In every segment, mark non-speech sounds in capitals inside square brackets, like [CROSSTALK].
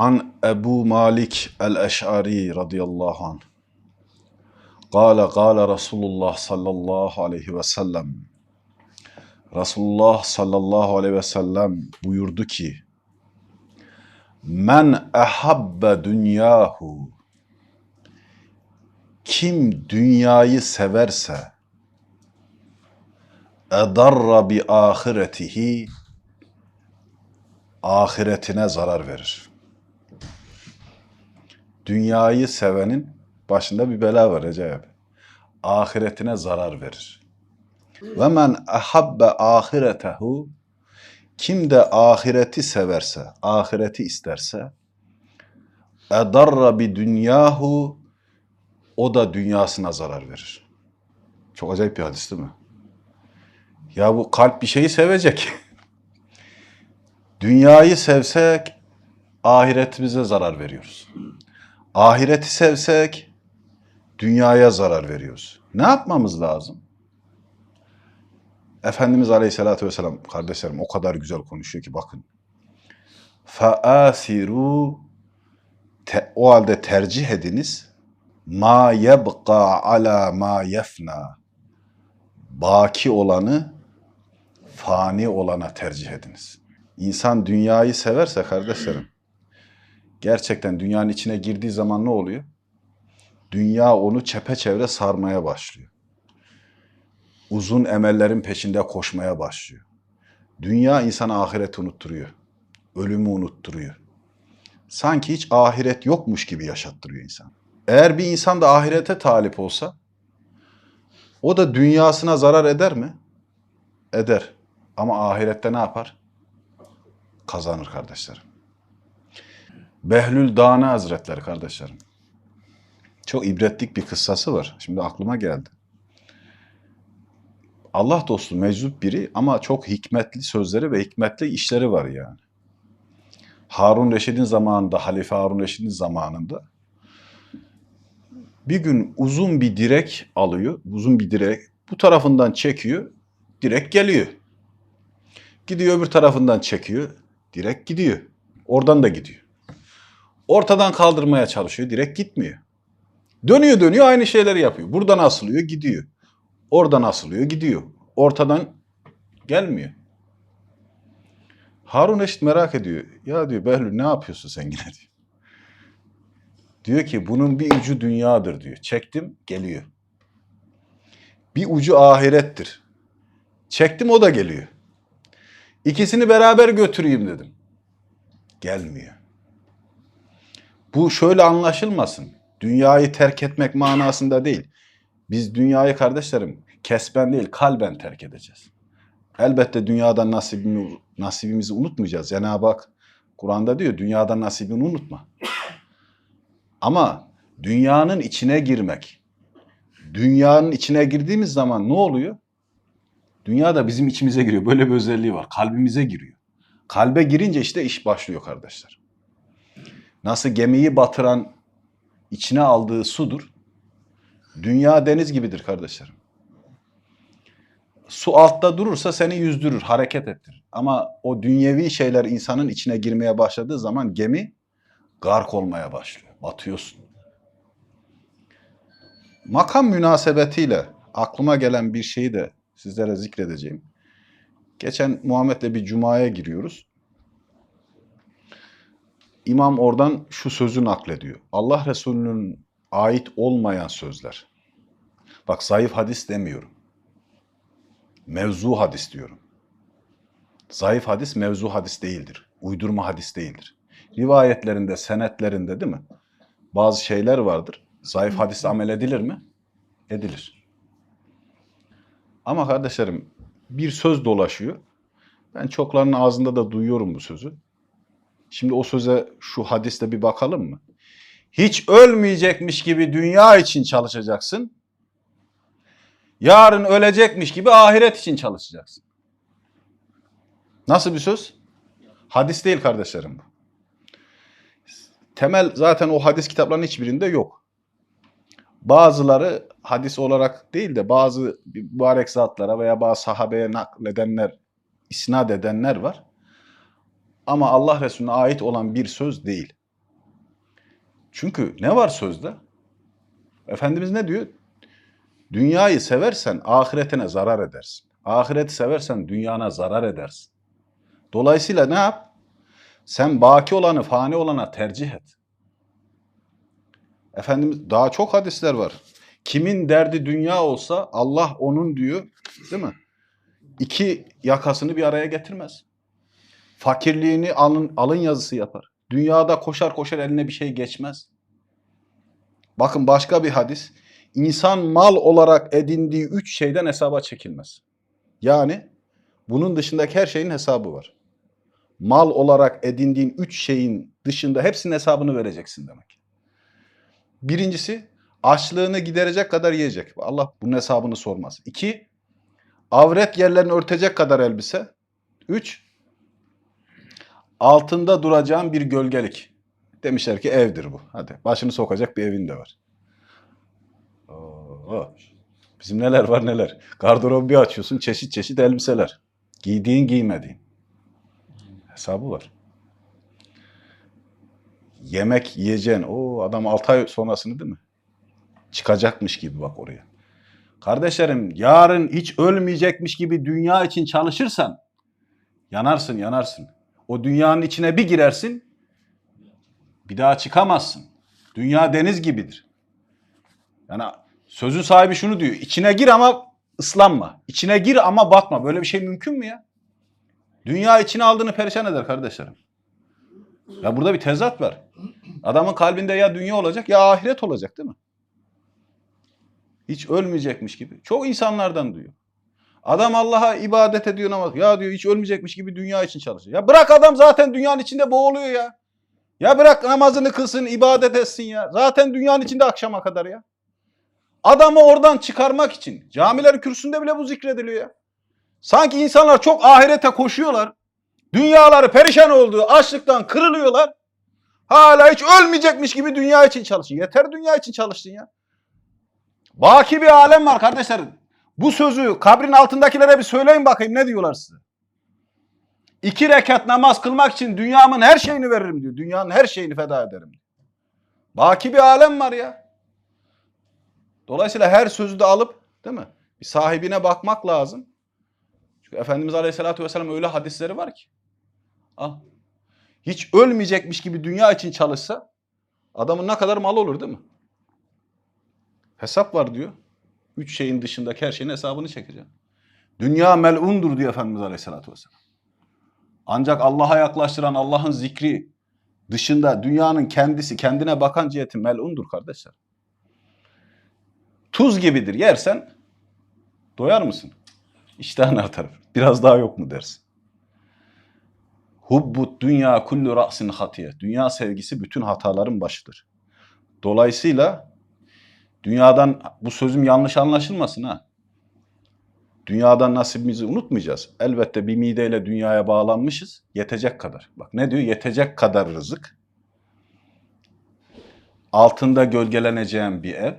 An Ebu Malik el-Eş'ari radıyallahu anh. Kale kale Resulullah sallallahu aleyhi ve sellem. Resulullah sallallahu aleyhi ve sellem buyurdu ki Men ehabbe dünyahu Kim dünyayı severse edarra bi ahiretihi ahiretine zarar verir. Dünyayı sevenin başında bir bela var Recep. Ahiretine zarar verir. Ve men ahabbe ahiretehu kim de ahireti severse, ahireti isterse edarra bi dünyahu o da dünyasına zarar verir. Çok acayip bir hadis değil mi? Ya bu kalp bir şeyi sevecek. [LAUGHS] Dünyayı sevsek ahiretimize zarar veriyoruz Ahireti sevsek dünyaya zarar veriyoruz. Ne yapmamız lazım? Efendimiz Aleyhisselatü Vesselam kardeşlerim o kadar güzel konuşuyor ki bakın. فَآثِرُوا te, o halde tercih ediniz ma yebqa ala ma yefna baki olanı fani olana tercih ediniz. İnsan dünyayı severse kardeşlerim gerçekten dünyanın içine girdiği zaman ne oluyor? Dünya onu çepeçevre sarmaya başlıyor. Uzun emellerin peşinde koşmaya başlıyor. Dünya insana ahireti unutturuyor. Ölümü unutturuyor. Sanki hiç ahiret yokmuş gibi yaşattırıyor insan. Eğer bir insan da ahirete talip olsa o da dünyasına zarar eder mi? Eder. Ama ahirette ne yapar? Kazanır kardeşlerim. Behlül Dane Hazretleri kardeşlerim. Çok ibretlik bir kıssası var. Şimdi aklıma geldi. Allah dostu meczup biri ama çok hikmetli sözleri ve hikmetli işleri var yani. Harun Reşid'in zamanında, Halife Harun Reşid'in zamanında bir gün uzun bir direk alıyor, uzun bir direk bu tarafından çekiyor, direk geliyor. Gidiyor öbür tarafından çekiyor, direk gidiyor. Oradan da gidiyor. Ortadan kaldırmaya çalışıyor, direk gitmiyor. Dönüyor dönüyor aynı şeyleri yapıyor. Buradan asılıyor, gidiyor. Oradan asılıyor, gidiyor. Ortadan gelmiyor. Harun Reşit merak ediyor. Ya diyor Behlül ne yapıyorsun sen yine diyor. Diyor ki bunun bir ucu dünyadır diyor. Çektim geliyor. Bir ucu ahirettir. Çektim o da geliyor. İkisini beraber götüreyim dedim. Gelmiyor. Bu şöyle anlaşılmasın. Dünyayı terk etmek manasında değil. Biz dünyayı kardeşlerim kesben değil kalben terk edeceğiz. Elbette dünyadan nasibimi, nasibimizi unutmayacağız. Cenab-ı Hak Kur'an'da diyor dünyadan nasibini unutma. Ama dünyanın içine girmek, dünyanın içine girdiğimiz zaman ne oluyor? Dünya da bizim içimize giriyor. Böyle bir özelliği var. Kalbimize giriyor. Kalbe girince işte iş başlıyor kardeşler. Nasıl gemiyi batıran içine aldığı sudur. Dünya deniz gibidir kardeşlerim. Su altta durursa seni yüzdürür, hareket ettirir. Ama o dünyevi şeyler insanın içine girmeye başladığı zaman gemi gark olmaya başlıyor. Batıyorsun. Makam münasebetiyle aklıma gelen bir şeyi de sizlere zikredeceğim. Geçen Muhammed'le bir cumaya giriyoruz. İmam oradan şu sözü naklediyor. Allah Resulü'nün ait olmayan sözler. Bak zayıf hadis demiyorum. Mevzu hadis diyorum. Zayıf hadis mevzu hadis değildir. Uydurma hadis değildir. Rivayetlerinde, senetlerinde değil mi? Bazı şeyler vardır. Zayıf hadis amel edilir mi? Edilir. Ama kardeşlerim bir söz dolaşıyor. Ben çoklarının ağzında da duyuyorum bu sözü. Şimdi o söze şu hadiste bir bakalım mı? Hiç ölmeyecekmiş gibi dünya için çalışacaksın. Yarın ölecekmiş gibi ahiret için çalışacaksın. Nasıl bir söz? Hadis değil kardeşlerim bu. Temel zaten o hadis kitaplarının hiçbirinde yok. Bazıları hadis olarak değil de bazı mübarek zatlara veya bazı sahabeye nakledenler, isnat edenler var. Ama Allah Resulüne ait olan bir söz değil. Çünkü ne var sözde? Efendimiz ne diyor? Dünyayı seversen ahiretine zarar edersin. Ahireti seversen dünyana zarar edersin. Dolayısıyla ne yap? Sen baki olanı fani olana tercih et. Efendimiz daha çok hadisler var. Kimin derdi dünya olsa Allah onun diyor, değil mi? İki yakasını bir araya getirmez. Fakirliğini alın, alın yazısı yapar. Dünyada koşar koşar eline bir şey geçmez. Bakın başka bir hadis. İnsan mal olarak edindiği üç şeyden hesaba çekilmez. Yani bunun dışındaki her şeyin hesabı var. Mal olarak edindiğin üç şeyin dışında hepsinin hesabını vereceksin demek. Birincisi açlığını giderecek kadar yiyecek. Allah bunun hesabını sormaz. İki, avret yerlerini örtecek kadar elbise. Üç, altında duracağın bir gölgelik. Demişler ki evdir bu. Hadi başını sokacak bir evin de var. Oo, bizim neler var neler. Gardırobu bir açıyorsun çeşit çeşit elbiseler. Giydiğin giymediğin. Hesabı var. Yemek yiyeceksin. O adam 6 ay sonrasını değil mi? Çıkacakmış gibi bak oraya. Kardeşlerim yarın hiç ölmeyecekmiş gibi dünya için çalışırsan yanarsın yanarsın. O dünyanın içine bir girersin bir daha çıkamazsın. Dünya deniz gibidir. Yani sözün sahibi şunu diyor. İçine gir ama ıslanma. İçine gir ama batma. Böyle bir şey mümkün mü ya? Dünya içine aldığını perişan eder kardeşlerim. Ya burada bir tezat var. Adamın kalbinde ya dünya olacak ya ahiret olacak değil mi? Hiç ölmeyecekmiş gibi. Çok insanlardan duyuyor. Adam Allah'a ibadet ediyor namaz. Ya diyor hiç ölmeyecekmiş gibi dünya için çalışıyor. Ya bırak adam zaten dünyanın içinde boğuluyor ya. Ya bırak namazını kılsın, ibadet etsin ya. Zaten dünyanın içinde akşama kadar ya. Adamı oradan çıkarmak için camiler kürsünde bile bu zikrediliyor ya. Sanki insanlar çok ahirete koşuyorlar. Dünyaları perişan olduğu açlıktan kırılıyorlar. Hala hiç ölmeyecekmiş gibi dünya için çalışıyor. Yeter dünya için çalıştın ya. Baki bir alem var kardeşlerim. Bu sözü kabrin altındakilere bir söyleyin bakayım ne diyorlar size. İki rekat namaz kılmak için dünyamın her şeyini veririm diyor. Dünyanın her şeyini feda ederim. Baki bir alem var ya. Dolayısıyla her sözü de alıp değil mi? Bir sahibine bakmak lazım. Çünkü Efendimiz Aleyhisselatü Vesselam öyle hadisleri var ki. Al. Hiç ölmeyecekmiş gibi dünya için çalışsa adamın ne kadar mal olur değil mi? Hesap var diyor. Üç şeyin dışındaki her şeyin hesabını çekeceğim. Dünya melundur diyor Efendimiz Aleyhisselatü Vesselam. Ancak Allah'a yaklaştıran Allah'ın zikri dışında dünyanın kendisi kendine bakan ciheti melundur kardeşler. Tuz gibidir. Yersen doyar mısın? İştahın artar. Biraz daha yok mu dersin? Hubbut dünya kullu ra'sin hatiye. Dünya sevgisi bütün hataların başıdır. Dolayısıyla dünyadan bu sözüm yanlış anlaşılmasın ha. Dünyadan nasibimizi unutmayacağız. Elbette bir mideyle dünyaya bağlanmışız. Yetecek kadar. Bak ne diyor? Yetecek kadar rızık. Altında gölgeleneceğim bir ev.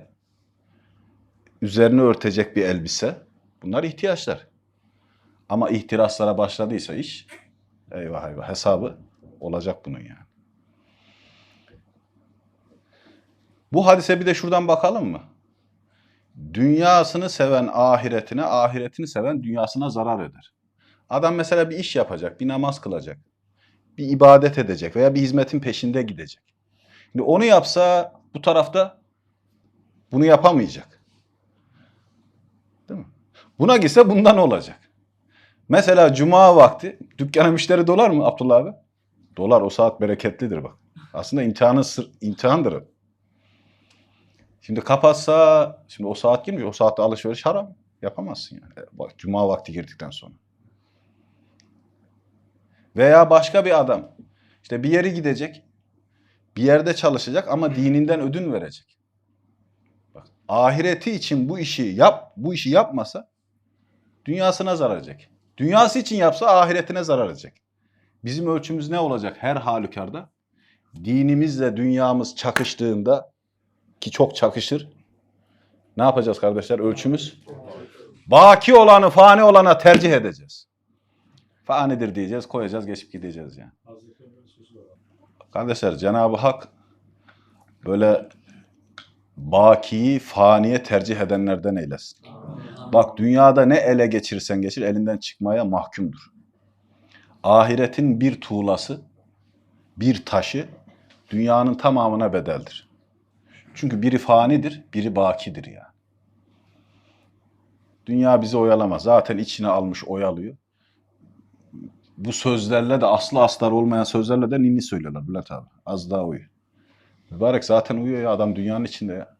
Üzerini örtecek bir elbise. Bunlar ihtiyaçlar. Ama ihtiraslara başladıysa iş eyvah eyvah hesabı olacak bunun yani. Bu hadise bir de şuradan bakalım mı? Dünyasını seven ahiretine, ahiretini seven dünyasına zarar eder. Adam mesela bir iş yapacak, bir namaz kılacak, bir ibadet edecek veya bir hizmetin peşinde gidecek. Şimdi onu yapsa bu tarafta bunu yapamayacak. Değil mi? Buna gitse bundan olacak. Mesela cuma vakti dükkana müşteri dolar mı Abdullah abi? Dolar o saat bereketlidir bak. Aslında imtihanın sır, imtihandır. Şimdi kapatsa, şimdi o saat girmiyor. O saatte alışveriş haram. Yapamazsın yani. E, Bak cuma vakti girdikten sonra. Veya başka bir adam. işte bir yere gidecek. Bir yerde çalışacak ama dininden ödün verecek. Bak, ahireti için bu işi yap, bu işi yapmasa dünyasına zarar edecek. Dünyası için yapsa ahiretine zarar edecek. Bizim ölçümüz ne olacak her halükarda? Dinimizle dünyamız çakıştığında ki çok çakışır. Ne yapacağız kardeşler? Ölçümüz baki olanı fani olana tercih edeceğiz. Fanidir diyeceğiz, koyacağız, geçip gideceğiz yani. Kardeşler Cenab-ı Hak böyle bakiyi faniye tercih edenlerden eylesin. Bak dünyada ne ele geçirirsen geçir elinden çıkmaya mahkumdur. Ahiretin bir tuğlası, bir taşı dünyanın tamamına bedeldir. Çünkü biri fanidir, biri bakidir yani. Dünya bizi oyalamaz. Zaten içine almış oyalıyor. Bu sözlerle de aslı astar olmayan sözlerle de ninni söylüyorlar Bülent abi. Az daha uyu. Mübarek zaten uyuyor ya adam dünyanın içinde ya.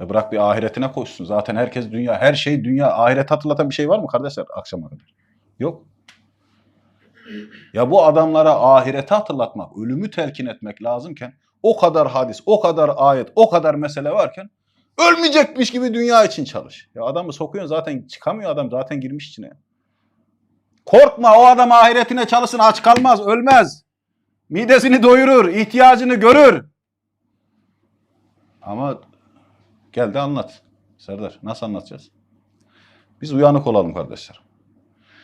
E bırak bir ahiretine koşsun. Zaten herkes dünya, her şey dünya. Ahiret hatırlatan bir şey var mı kardeşler akşama kadar? Yok. Ya bu adamlara ahireti hatırlatmak, ölümü telkin etmek lazımken o kadar hadis, o kadar ayet, o kadar mesele varken ölmeyecekmiş gibi dünya için çalış. Ya adamı sokuyorsun zaten çıkamıyor adam zaten girmiş içine. Korkma o adam ahiretine çalışsın aç kalmaz, ölmez. Midesini doyurur, ihtiyacını görür. Ama gel de anlat. Serdar nasıl anlatacağız? Biz uyanık olalım kardeşler.